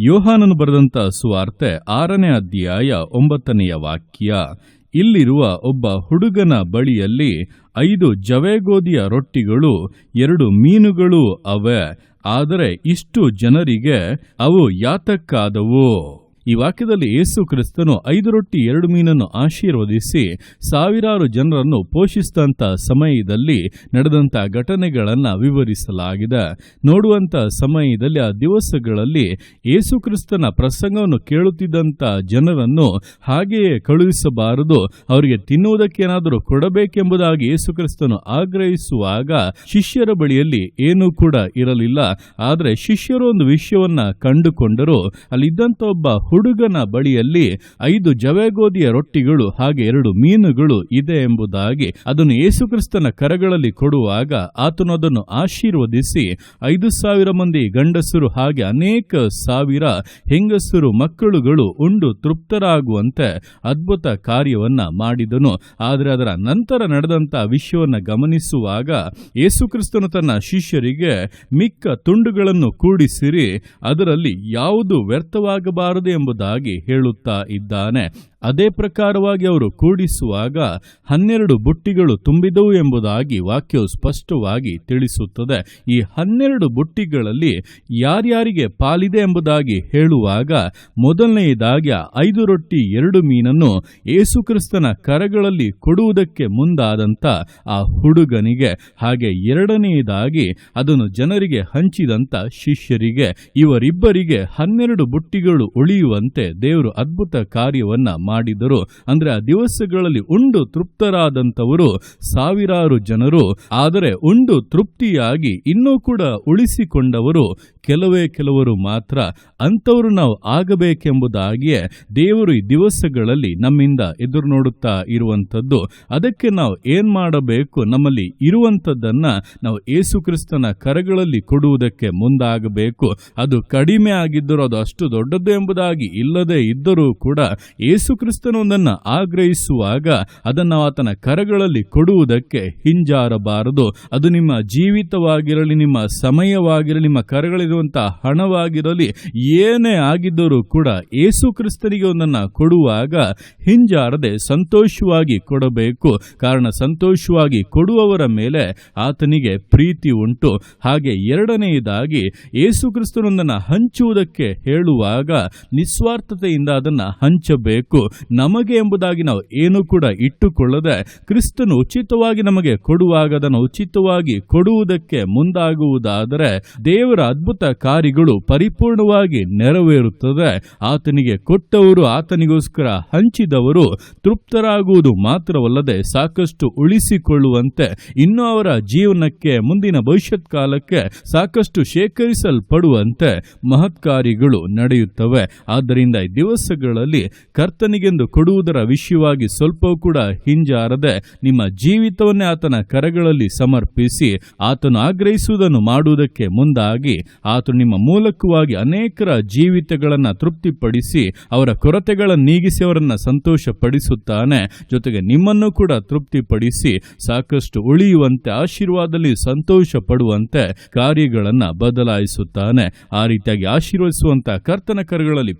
ಯೋಹಾನನು ಬರೆದಂತ ಸುವಾರ್ತೆ ಆರನೇ ಅಧ್ಯಾಯ ಒಂಬತ್ತನೆಯ ವಾಕ್ಯ. ಇಲ್ಲಿರುವ ಒಬ್ಬ ಹುಡುಗನ ಬಳಿಯಲ್ಲಿ ಐದು ಜವೆಗೋದಿಯ ರೊಟ್ಟಿಗಳು, ಎರಡು ಮೀನುಗಳು ಅವೆ, ಆದರೆ ಇಷ್ಟು ಜನರಿಗೆ ಅವು ಯಾತಕ್ಕಾದವು? ಈ ವಾಕ್ಯದಲ್ಲಿ ಯೇಸು ಕ್ರಿಸ್ತನು ಐದು ರೊಟ್ಟಿ, ಎರಡು ಮೀನನ್ನು ಆಶೀರ್ವದಿಸಿ ಸಾವಿರಾರು ಜನರನ್ನು ಪೋಷಿಸಿದಂಥ ಸಮಯದಲ್ಲಿ ನಡೆದಂಥ ಘಟನೆಗಳನ್ನು ವಿವರಿಸಲಾಗಿದೆ. ನೋಡುವಂಥ ಸಮಯದಲ್ಲಿ, ಆ ದಿವಸಗಳಲ್ಲಿ ಯೇಸುಕ್ರಿಸ್ತನ ಪ್ರಸಂಗವನ್ನು ಕೇಳುತ್ತಿದ್ದಂಥ ಜನರನ್ನು ಹಾಗೆಯೇ ಕಳುಹಿಸಬಾರದು, ಅವರಿಗೆ ತಿನ್ನುವುದಕ್ಕೇನಾದರೂ ಕೊಡಬೇಕೆಂಬುದಾಗಿ ಯೇಸು ಕ್ರಿಸ್ತನು ಆಗ್ರಹಿಸುವಾಗ ಶಿಷ್ಯರ ಬಳಿಯಲ್ಲಿ ಏನೂ ಕೂಡ ಇರಲಿಲ್ಲ. ಆದರೆ ಶಿಷ್ಯರು ಒಂದು ವಿಷಯವನ್ನು ಕಂಡುಕೊಂಡರು ಅಲ್ಲಿದ್ದಂಥ ಒಬ್ಬ ಹುಡುಗನ ಬಳಿಯಲ್ಲಿ ಐದು ಜವೆಗೋದಿಯ ರೊಟ್ಟಿಗಳು ಹಾಗೆ ಎರಡು ಮೀನುಗಳು ಇದೆ ಎಂಬುದಾಗಿ ಅದನ್ನು ಯೇಸುಕ್ರಿಸ್ತನ ಕರಗಳಲ್ಲಿ ಕೊಡುವಾಗ ಆತನು ಅದನ್ನು ಆಶೀರ್ವದಿಸಿ ಐದು ಸಾವಿರ ಮಂದಿ ಗಂಡಸರು ಹಾಗೆ ಅನೇಕ ಸಾವಿರ ಹೆಂಗಸರು ಮಕ್ಕಳುಗಳು ಉಂಡು ತೃಪ್ತರಾಗುವಂತೆ ಅದ್ಭುತ ಕಾರ್ಯವನ್ನ ಮಾಡಿದನು. ಆದರೆ ಅದರ ನಂತರ ನಡೆದಂತ ವಿಷಯವನ್ನು ಗಮನಿಸುವಾಗ ಯೇಸುಕ್ರಿಸ್ತನು ತನ್ನ ಶಿಷ್ಯರಿಗೆ ಮಿಕ್ಕ ತುಂಡುಗಳನ್ನು ಕೂಡಿಸಿರಿ, ಅದರಲ್ಲಿ ಯಾವುದು ವ್ಯರ್ಥವಾಗಬಾರದು ಎಂಬುದಾಗಿ ಹೇಳುತ್ತಾ ಇದ್ದಾನೆ. ಅದೇ ಪ್ರಕಾರವಾಗಿ ಅವರು ಕೂಡಿಸುವಾಗ ಹನ್ನೆರಡು ಬುಟ್ಟಿಗಳು ತುಂಬಿದವು ಎಂಬುದಾಗಿ ವಾಕ್ಯವು ಸ್ಪಷ್ಟವಾಗಿ ತಿಳಿಸುತ್ತದೆ. ಈ ಹನ್ನೆರಡು ಬುಟ್ಟಿಗಳಲ್ಲಿ ಯಾರ್ಯಾರಿಗೆ ಪಾಲಿದೆ ಎಂಬುದಾಗಿ ಹೇಳುವಾಗ ಮೊದಲನೆಯದಾಗಿ ಐದು ರೊಟ್ಟಿ, ಎರಡು ಮೀನನ್ನು ಯೇಸುಕ್ರಿಸ್ತನ ಕರಗಳಲ್ಲಿ ಕೊಡುವುದಕ್ಕೆ ಮುಂದಾದಂತ ಆ ಹುಡುಗನಿಗೆ, ಹಾಗೆ ಎರಡನೆಯದಾಗಿ ಅದನ್ನು ಜನರಿಗೆ ಹಂಚಿದಂತ ಶಿಷ್ಯರಿಗೆ, ಇವರಿಬ್ಬರಿಗೆ ಹನ್ನೆರಡು ಬುಟ್ಟಿಗಳು ಉಳಿಯುವಂತೆ ದೇವರು ಅದ್ಭುತ ಕಾರ್ಯವನ್ನ ಮಾಡಿದರು. ಅಂದ್ರೆ ಆ ದಿವಸಗಳಲ್ಲಿ ಉಂಡು ತೃಪ್ತರಾದಂಥವರು ಸಾವಿರಾರು ಜನರು, ಆದರೆ ಉಂಡು ತೃಪ್ತಿಯಾಗಿ ಇನ್ನೂ ಕೂಡ ಉಳಿಸಿಕೊಂಡವರು ಕೆಲವೇ ಕೆಲವರು ಮಾತ್ರ. ಅಂಥವರು ನಾವು ಆಗಬೇಕೆಂಬುದಾಗಿಯೇ ದೇವರು ಈ ದಿವಸಗಳಲ್ಲಿ ನಮ್ಮಿಂದ ಎದುರು ನೋಡುತ್ತಾ ಇರುವಂಥದ್ದು. ಅದಕ್ಕೆ ನಾವು ಏನ್ ಮಾಡಬೇಕು? ನಮ್ಮಲ್ಲಿ ಇರುವಂಥದ್ದನ್ನ ನಾವು ಯೇಸುಕ್ರಿಸ್ತನ ಕರಗಳಲ್ಲಿ ಕೊಡುವುದಕ್ಕೆ ಮುಂದಾಗಬೇಕು. ಅದು ಕಡಿಮೆ ಆಗಿದ್ದರೂ ಅದು ಅಷ್ಟು ದೊಡ್ಡದು ಎಂಬುದಾಗಿ ಇಲ್ಲದೆ ಇದ್ದರೂ ಕೂಡ ಯೇಸುಕ್ರಿಸ್ತನೊಂದನ್ನು ಆಗ್ರಹಿಸುವಾಗ ಅದನ್ನು ಆತನ ಕರಗಳಲ್ಲಿ ಕೊಡುವುದಕ್ಕೆ ಹಿಂಜಾರಬಾರದು. ಅದು ನಿಮ್ಮ ಜೀವಿತವಾಗಿರಲಿ, ನಿಮ್ಮ ಸಮಯವಾಗಿರಲಿ, ನಿಮ್ಮ ಕರಗಳಿರುವಂತಹ ಹಣವಾಗಿರಲಿ, ಏನೇ ಆಗಿದ್ದರೂ ಕೂಡ ಏಸು ಕ್ರಿಸ್ತನಿಗೆ ಒಂದನ್ನು ಕೊಡುವಾಗ ಹಿಂಜಾರದೆ ಸಂತೋಷವಾಗಿ ಕೊಡಬೇಕು. ಕಾರಣ ಸಂತೋಷವಾಗಿ ಕೊಡುವವರ ಮೇಲೆ ಆತನಿಗೆ ಪ್ರೀತಿ ಉಂಟು. ಹಾಗೆ ಎರಡನೆಯದಾಗಿ ಏಸು ಕ್ರಿಸ್ತನೊಂದನ್ನು ಹಂಚುವುದಕ್ಕೆ ಹೇಳುವಾಗ ನಿಸ್ವಾರ್ಥತೆಯಿಂದ ಅದನ್ನು ಹಂಚಬೇಕು. ನಮಗೆ ಎಂಬುದಾಗಿ ನಾವು ಏನು ಕೂಡ ಇಟ್ಟುಕೊಳ್ಳದೆ ಕ್ರಿಸ್ತನು ಉಚಿತವಾಗಿ ನಮಗೆ ಕೊಡುವಾಗ ಅದನ್ನು ಉಚಿತವಾಗಿ ಕೊಡುವುದಕ್ಕೆ ಮುಂದಾಗುವುದಾದರೆ ದೇವರ ಅದ್ಭುತ ಕಾರ್ಯಗಳು ಪರಿಪೂರ್ಣವಾಗಿ ನೆರವೇರುತ್ತದೆ. ಆತನಿಗೆ ಕೊಟ್ಟವರು ಆತನಿಗೋಸ್ಕರ ಹಂಚಿದವರು ತೃಪ್ತರಾಗುವುದು ಮಾತ್ರವಲ್ಲದೆ ಸಾಕಷ್ಟು ಉಳಿಸಿಕೊಳ್ಳುವಂತೆ ಇನ್ನು ಅವರ ಜೀವನಕ್ಕೆ ಮುಂದಿನ ಭವಿಷ್ಯತ್ ಕಾಲಕ್ಕೆ ಸಾಕಷ್ಟು ಶೇಖರಿಸಲ್ಪಡುವಂತೆ ಮಹತ್ಕಾರಿಗಳು ನಡೆಯುತ್ತವೆ. ಆದ್ದರಿಂದ ಈ ದಿವಸಗಳಲ್ಲಿ ಕರ್ತನಿಗೆಂದು ಕೊಡುವುದರ ವಿಷಯವಾಗಿ ಸ್ವಲ್ಪವೂ ಕೂಡ ಹಿಂಜಾರದೆ ನಿಮ್ಮ ಜೀವಿತವನ್ನೇ ಆತನ ಕರಗಳಲ್ಲಿ ಸಮರ್ಪಿಸಿ ಆತನು ಆಗ್ರಹಿಸುವುದನ್ನು ಮಾಡುವುದಕ್ಕೆ ಮುಂದಾಗಿ ಆತನು ನಿಮ್ಮ ಮೂಲಕವಾಗಿ ಅನೇಕರ ಜೀವಿತಗಳನ್ನು ತೃಪ್ತಿಪಡಿಸಿ ಅವರ ಕೊರತೆಗಳನ್ನು ನೀಗಿಸಿ ಅವರನ್ನು ಸಂತೋಷಪಡಿಸುತ್ತಾನೆ. ಜೊತೆಗೆ ನಿಮ್ಮನ್ನು ಕೂಡ ತೃಪ್ತಿಪಡಿಸಿ ಸಾಕಷ್ಟು ಉಳಿಯುವಂತೆ, ಆಶೀರ್ವಾದದಲ್ಲಿ ಸಂತೋಷ ಪಡುವಂತೆ ಕಾರ್ಯಗಳನ್ನು ಬದಲಾಯಿಸುತ್ತಾನೆ. ಆ ರೀತಿಯಾಗಿ ಆಶೀರ್ವದಿಸುವಂತಹ ಕರ್ತನ ಕರಗಳಲ್ಲಿ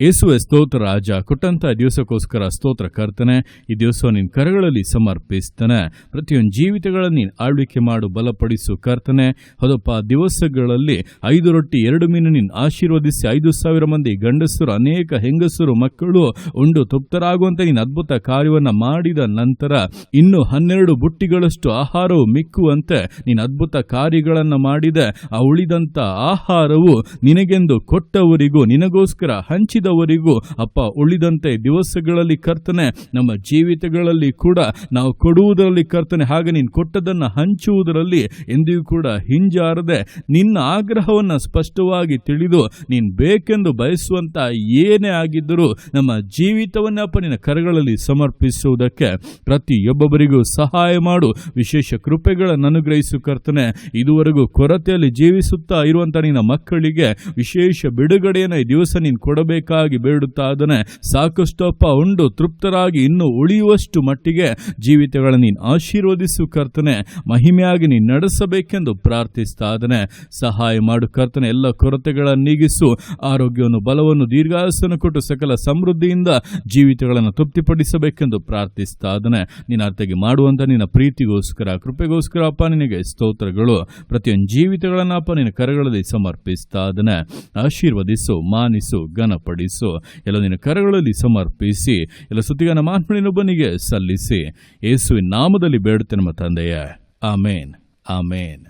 ಯೇಸುವೆ ಸ್ತೋತ್ರ ರಾಜ, ಕೊಟ್ಟಂತ ದಿವಸಕ್ಕೋಸ್ಕರ ಸ್ತೋತ್ರ ಕರ್ತನೆ, ಈ ದಿವಸ ನಿನ್ನ ಕರಗಳಲ್ಲಿ ಸಮರ್ಪಿಸ್ತಾನೆ. ಪ್ರತಿಯೊಂದು ಜೀವಿತಗಳನ್ನು ನೀನು ಆಳ್ವಿಕೆ ಮಾಡು, ಬಲಪಡಿಸು ಕರ್ತನೆ. ಹೌದಪ್ಪ ದಿವಸಗಳಲ್ಲಿ ಐದು ರೊಟ್ಟಿ, ಎರಡು ಮೀನು ನಿನ್ನ ಆಶೀರ್ವದಿಸಿ, ಐದು ಸಾವಿರ ಮಂದಿ, ಗಂಡಸರು, ಅನೇಕ ಹೆಂಗಸರು, ಮಕ್ಕಳು ಉಂಡು, ತೃಪ್ತರಾಗುವಂತೆ ನೀನು ಅದ್ಭುತ ಕಾರ್ಯವನ್ನು ಮಾಡಿದ ನಂತರ ಇನ್ನು ಹನ್ನೆರಡು ಬುಟ್ಟಿಗಳಷ್ಟು ಆಹಾರವು ಮಿಕ್ಕುವಂತೆ ನೀನು ಅದ್ಭುತ ಕಾರ್ಯಗಳನ್ನು ಮಾಡಿದೆ. ಆ ಉಳಿದಂಥ ಆಹಾರವು ನಿನಗೆಂದು ಕೊಟ್ಟವರಿಗೂ ನಿನಗೋಸ್ಕರ ಹಂಚಿದವರಿಗೂ ಅಪ್ಪ, ಉಳಿದಂತೆ ದಿವಸಗಳಲ್ಲಿ ಕರ್ತನೆ, ನಮ್ಮ ಜೀವಿತಗಳಲ್ಲಿ ಕೂಡ ನಾವು ಕೊಡುವುದರಲ್ಲಿ ಕರ್ತನೆ, ಹಾಗೆ ನೀನು ಕೊಟ್ಟದನ್ನು ಹಂಚುವುದರಲ್ಲಿ ಎಂದಿಗೂ ಕೂಡ ಹಿಂಜಾರದೆ, ನಿನ್ನ ಆಗ್ರಹವನ್ನು ಸ್ಪಷ್ಟವಾಗಿ ತಿಳಿದು, ನೀನು ಬೇಕೆಂದು ಬಯಸುವಂತ ಏನೇ ಆಗಿದ್ದರೂ, ನಮ್ಮ ಜೀವಿತವನ್ನೇ ಅಪ್ಪ ನಿನ್ನ ಕರಗಳಲ್ಲಿ ಸಮರ್ಪಿಸುವುದಕ್ಕೆ ಪ್ರತಿಯೊಬ್ಬೊಬ್ಬರಿಗೂ ಸಹಾಯ ಮಾಡು. ವಿಶೇಷ ಕೃಪೆಗಳನ್ನು ಅನುಗ್ರಹಿಸು ಕರ್ತನೆ. ಇದುವರೆಗೂ ಕೊರತೆಯಲ್ಲಿ ಜೀವಿಸುತ್ತಾ ಇರುವಂತ ನಿನ್ನ ಮಕ್ಕಳಿಗೆ ವಿಶೇಷ ಬಿಡುಗಡೆಯನ್ನು ಈ ದಿವಸ ನೀನು ಅದಕ್ಕಾಗಿ ಬೇಡುತ್ತಾದನೆ ಸಾಕಷ್ಟಪ್ಪ ಉಂಡು ತೃಪ್ತರಾಗಿ ಇನ್ನೂ ಉಳಿಯುವಷ್ಟು ಮಟ್ಟಿಗೆ ಜೀವಿತಗಳನ್ನು ನೀನು ಆಶೀರ್ವದಿಸು ಕರ್ತನೆ, ಮಹಿಮೆಯಾಗಿ ನೀನು ನಡೆಸಬೇಕೆಂದು ಪ್ರಾರ್ಥಿಸ್ತಾದನೆ ಸಹಾಯ ಮಾಡು ಕರ್ತನೆ, ಎಲ್ಲ ಕೊರತೆಗಳನ್ನು ನೀಗಿಸು, ಆರೋಗ್ಯವನ್ನು, ಬಲವನ್ನು ದೀರ್ಘಾಸನ ಕೊಟ್ಟು ಸಕಲ ಸಮೃದ್ಧಿಯಿಂದ ಜೀವಿತಗಳನ್ನು ತೃಪ್ತಿಪಡಿಸಬೇಕೆಂದು ಪ್ರಾರ್ಥಿಸ್ತಾದನೆ ನಿನ್ನ ನೀನು ಅರ್ಥಗೆ ಮಾಡುವಂತ ನಿನ್ನ ಪ್ರೀತಿಗೋಸ್ಕರ, ಕೃಪೆಗೋಸ್ಕರ ಅಪ್ಪ ನಿನಗೆ ಸ್ತೋತ್ರಗಳು. ಪ್ರತಿಯೊಂದು ಜೀವಿತಗಳನ್ನಪ್ಪ ನಿನ್ನ ಕರಗಳಲ್ಲಿ ಸಮರ್ಪಿಸ್ತಾದನೆ ಆಶೀರ್ವದಿಸು, ಮಾನಿಸು, ಘನಪಡಿಸು. ಎಲ್ಲ ನಿನ್ನ ಕರಗಳಲ್ಲಿ ಸಮರ್ಪಿಸಿ. ಎಲ್ಲ ಸುತ್ತಿಗಾನ ಮಾತ್ಮನಿನೊಬ್ಬನಿಗೆ ಸಲ್ಲಿಸಿ. ಯೇಸುವಿನ ನಾಮದಲ್ಲಿ ಬೇಡುತ್ತೆ ನಮ್ಮ ತಂದೆಯ. ಆಮೇನ್. ಆಮೇನ್.